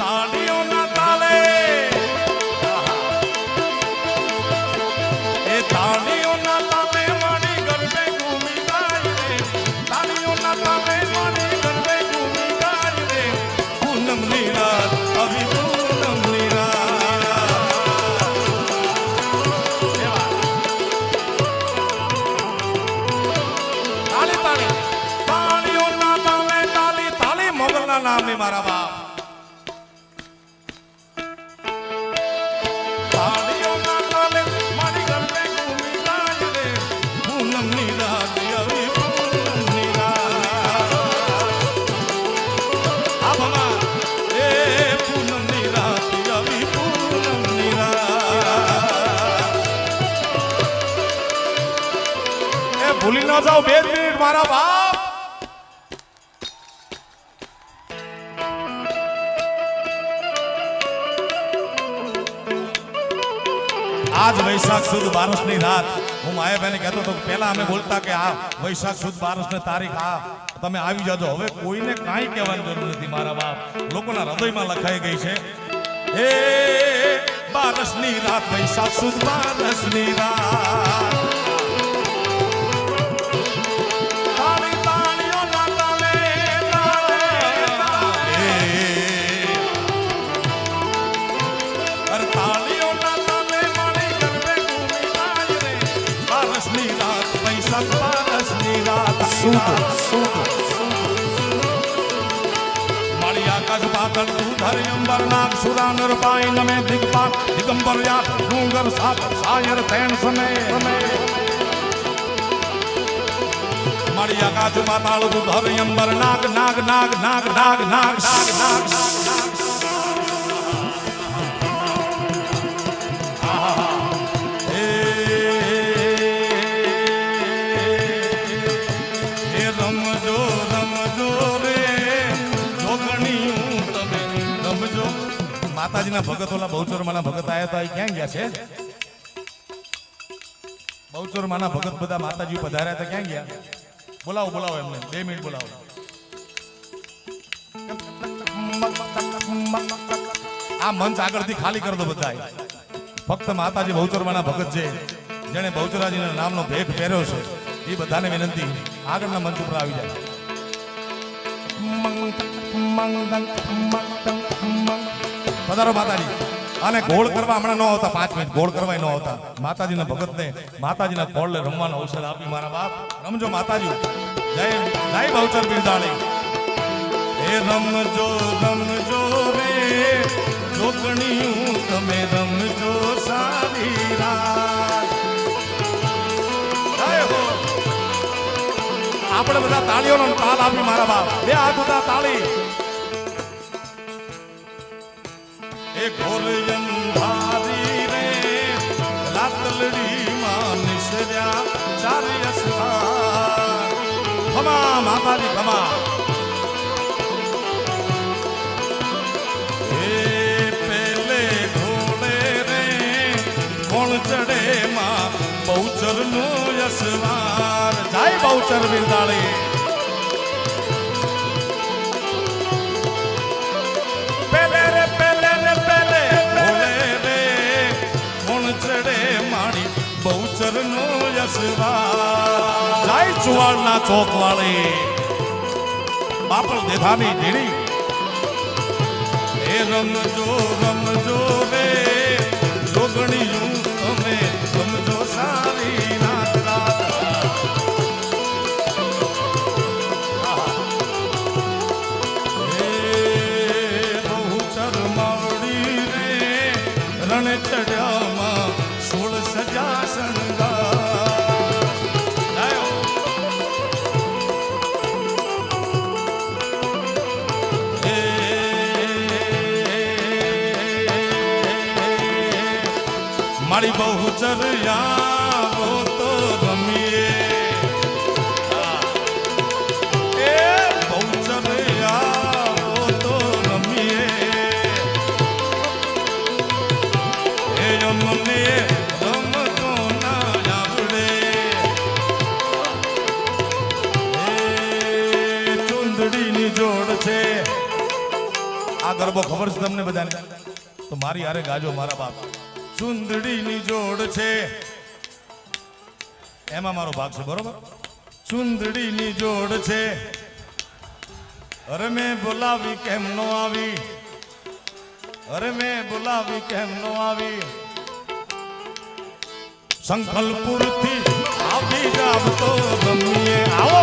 લાડીઓ ભૂલી ન જાઓ, બે મિનિટ, મારા બાપ. આજ વૈશાખ સુદ બારસની રાત. હું માયાભાઈને કહેતો હતો પહેલા અમે બોલતા કે આ વૈશાખ સુદ બારસની તારીખ આ. તમે આવી જાજો. હવે કોઈને કાંઈ કહેવાની જરૂર નથી, મારા બાપ. લોકોના હૃદયમાં લખાઈ ગઈ છે. એ બારસની રાત, વૈશાખ સુદ બારસની રાત. મારી આકાશ પાતળ તું ધર અંબર નાગ સુરા નર પાઈ નમે દિગપાલ દિગંબર યાત ડુંગર સાપ સાયર તેણ સમે મારી આકાશ પાતાળ તું ધર અંબર નાગ નાગ નાગ નાગ નાગ નાગ નાગ માતાજીના ભગત ઓલા બહુચરમાના ભગત આયા હતા ક્યાં ગયા છે? બહુચરમાના ભગત બધા માતાજી પધાર્યા હતા ક્યાં ગયા? બોલાવો બોલાવો એમને. બે મિનિટ બોલાવો. આ મંચ આગળથી ખાલી કરી દો બધાય. ફક્ત માતાજી બહુચરમાના ભગત છે. જેણે બહુચરાજીના નામનો ભેટ પહેર્યો છે. એ બધાને વિનંતી. આગળના મંચ ઉપર આવી જાય. પધારો માતાજી. અને ગોળ કરવા હમણાં ન આવતા, પાંચ મિનિટ ગોળ કરવા ન આવતા. માતાજીના ભગતને, માતાજીના કોળને રમવાનો અવસર આપી મારા બાપ. રમજો માતાજી. જય જય ભાવચર બિરદાણી. હે રમજો રમજો રે. જોગણીયું તમે રમજો સારી રાત. હો. આપણે બધા તાળીઓનો તાલ આપી મારા બાપ. બે હાથ ઉતા તાળી. ઘોર અંધારી રે લાતલડી માં નિસર્યા ચારે અસવાર ખમા માતાજી ખમા ચડે માં બહુચર નો યસવાર જાય બહુચર બિરદાળી નું યશવા જાય ચુવાડના ચોક વાળી બાપલ દેધાની ધીણી હે રમજો રમજો રે જોગણીયું તમે સમજો સારી રણે ચડે ચુંદડીની જોડ છે આ ગરબો ખબર છે તમને બધાને? તો મારી હારે ગાજો મારા બાપ. ચુંદડીની જોડ છે. એમાં મારો ભાગ છે, બરોબર? ચુંદડીની જોડ છે. અરે મેં બોલાવી કેમ નો આવી? અરે મેં બોલાવી કેમ નો આવી? સંકલ્પુરથી આવી જાવ તો ગમીએ. આવો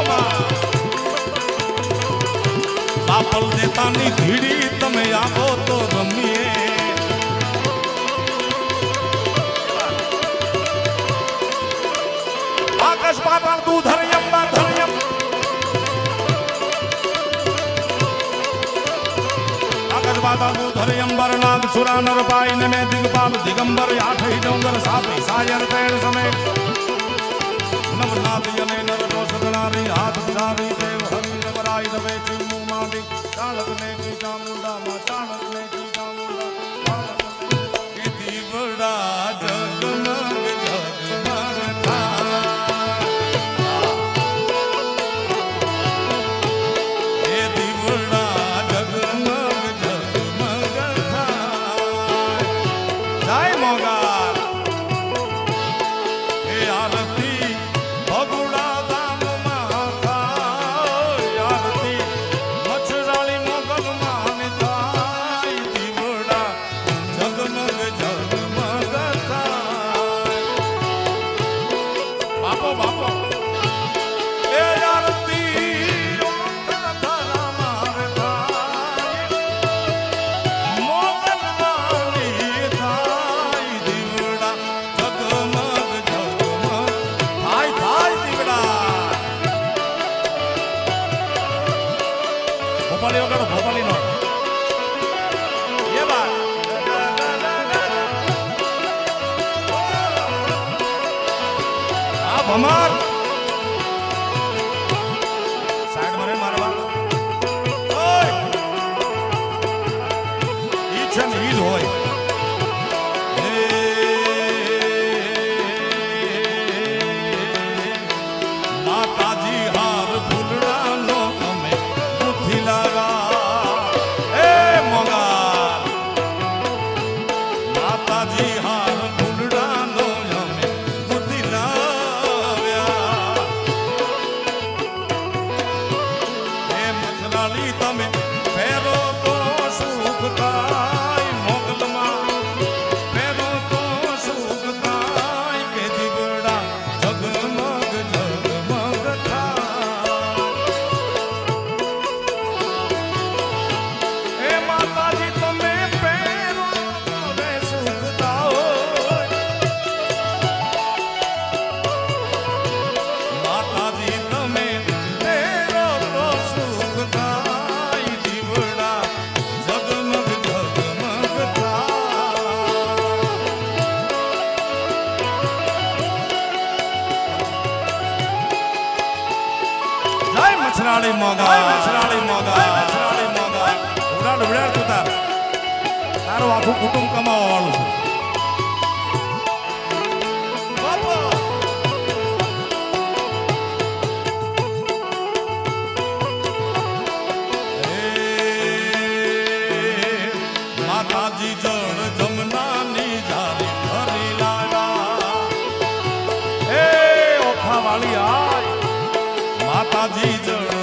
બાપલ દેતાની ધીડી આકાશ પાતાળ તું ધરયમ બર નાગ સુરા નર પાઈ ને મેં દિગપાલ દિગંબર આઠઈ ડોંગર સાપી સાયર તેણ સમે નવનાથ યને નર રોષગણારી હાથ સારી દેવ હરિ વરાઈ દવે ચીમુ માડી ચાણક ને કી ચામુંડા માં ચાણક ને કી બાપો જય મછરાળી મોગા મછરાળી મોગા મછરાળી મોગા ઉડાડ ઉડાડ તું તાર તારું આખું કુટુંબ કમાવા વાળું છે રાજી જણા